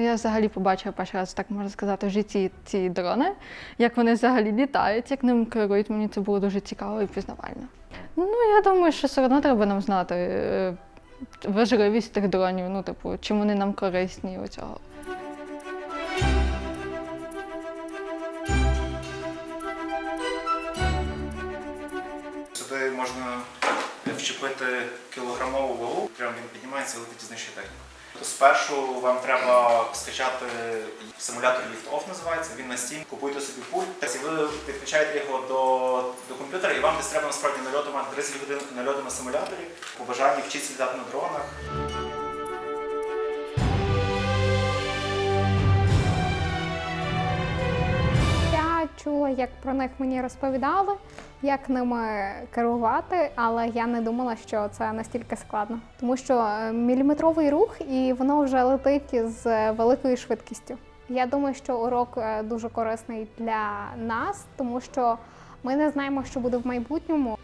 я взагалі побачила перший раз, так можна сказати, в житті ці дрони, як вони взагалі літають, як ним керують, мені це було дуже цікаво і пізнавально. Ну, я думаю, що все одно треба нам знати е, важливість тих дронів, ну, типу, чим вони нам корисні у цього. Сюди можна вчепити кілограмову вагу, прямо він піднімається і летить знищує техніку. Спершу вам треба скачати симулятор Lift Off називається, він на Steam, купуйте собі пульт, ви підключаєте його до, до комп'ютера, і вам десь треба насправді нальоту 30 годин нальоту на симуляторі, по бажанні вчитися літати на дронах. Як про них мені розповідали, як ними керувати, але я не думала, що це настільки складно, тому що е, міліметровий рух і воно вже летить з великою швидкістю. Я думаю, що урок е, дуже корисний для нас, тому що ми не знаємо, що буде в майбутньому.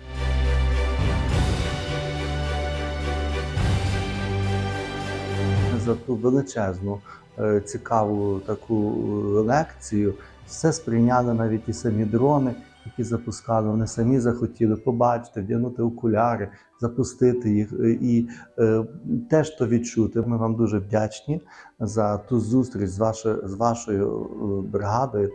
За ту величезну е, цікаву таку е, лекцію. Все сприйняли навіть і самі дрони, які запускали. Вони самі захотіли побачити, вдягнути окуляри, запустити їх е, і е, теж то відчути. Ми вам дуже вдячні за ту зустріч з вашою, з вашою бригадою.